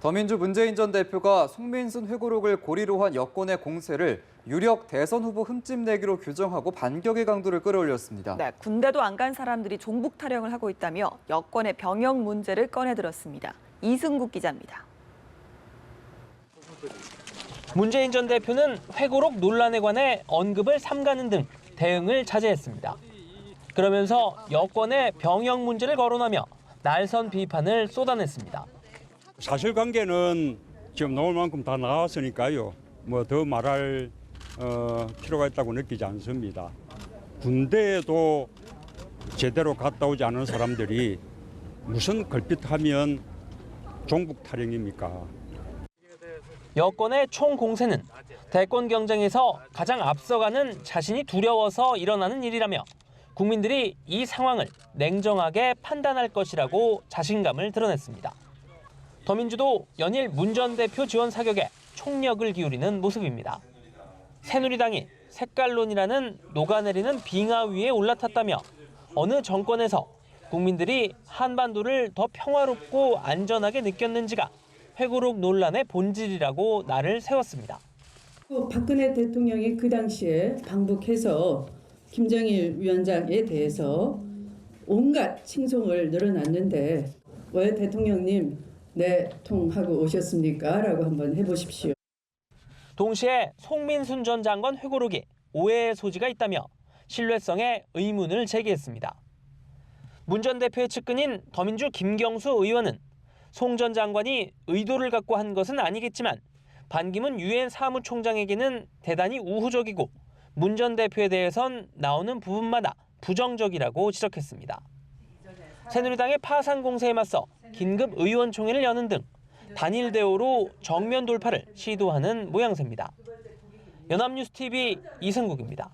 더민주 문재인 전 대표가 송민순 회고록을 고리로 한 여권의 공세를 유력 대선 후보 흠집내기로 규정하고 반격의 강도를 끌어올렸습니다. 네, 군대도 안 간 사람들이 종북 타령을 하고 있다며 여권의 병역 문제를 꺼내들었습니다. 이승국 기자입니다. 문재인 전 대표는 회고록 논란에 관해 언급을 삼가는 등 대응을 자제했습니다. 그러면서 여권의 병역 문제를 거론하며 날선 비판을 쏟아냈습니다. 사실관계는 지금 나올 만큼 다 나왔으니까요. 뭐 더 말할 어, 필요가 있다고 느끼지 않습니다. 군대에도 제대로 갔다 오지 않은 사람들이 무슨 걸핏하면 종북 탈영입니까? 여권의 총 공세는 대권 경쟁에서 가장 앞서가는 자신이 두려워서 일어나는 일이라며 국민들이 이 상황을 냉정하게 판단할 것이라고 자신감을 드러냈습니다. 더민주도 연일 문 전 대표 지원 사격에 총력을 기울이는 모습입니다. 새누리당이 색깔론이라는 녹아내리는 빙하 위에 올라탔다며 어느 정권에서 국민들이 한반도를 더 평화롭고 안전하게 느꼈는지가 회고록 논란의 본질이라고 날을 세웠습니다. 또 박근혜 대통령이 그 당시에 방북해서 김정일 위원장에 대해서 온갖 칭송을 늘어놨는데 왜 대통령님 내통하고 오셨습니까? 라고 한번 해보십시오. 동시에 송민순 전 장관 회고록이 오해의 소지가 있다며 신뢰성에 의문을 제기했습니다. 문 전 대표의 측근인 더민주 김경수 의원은 송 전 장관이 의도를 갖고 한 것은 아니겠지만 반기문 유엔 사무총장에게는 대단히 우호적이고 문 전 대표에 대해선 나오는 부분마다 부정적이라고 지적했습니다. 새누리당의 파산 공세에 맞서 긴급 의원총회를 여는 등 단일 대오로 정면 돌파를 시도하는 모양새입니다. 연합뉴스 TV 이승국입니다.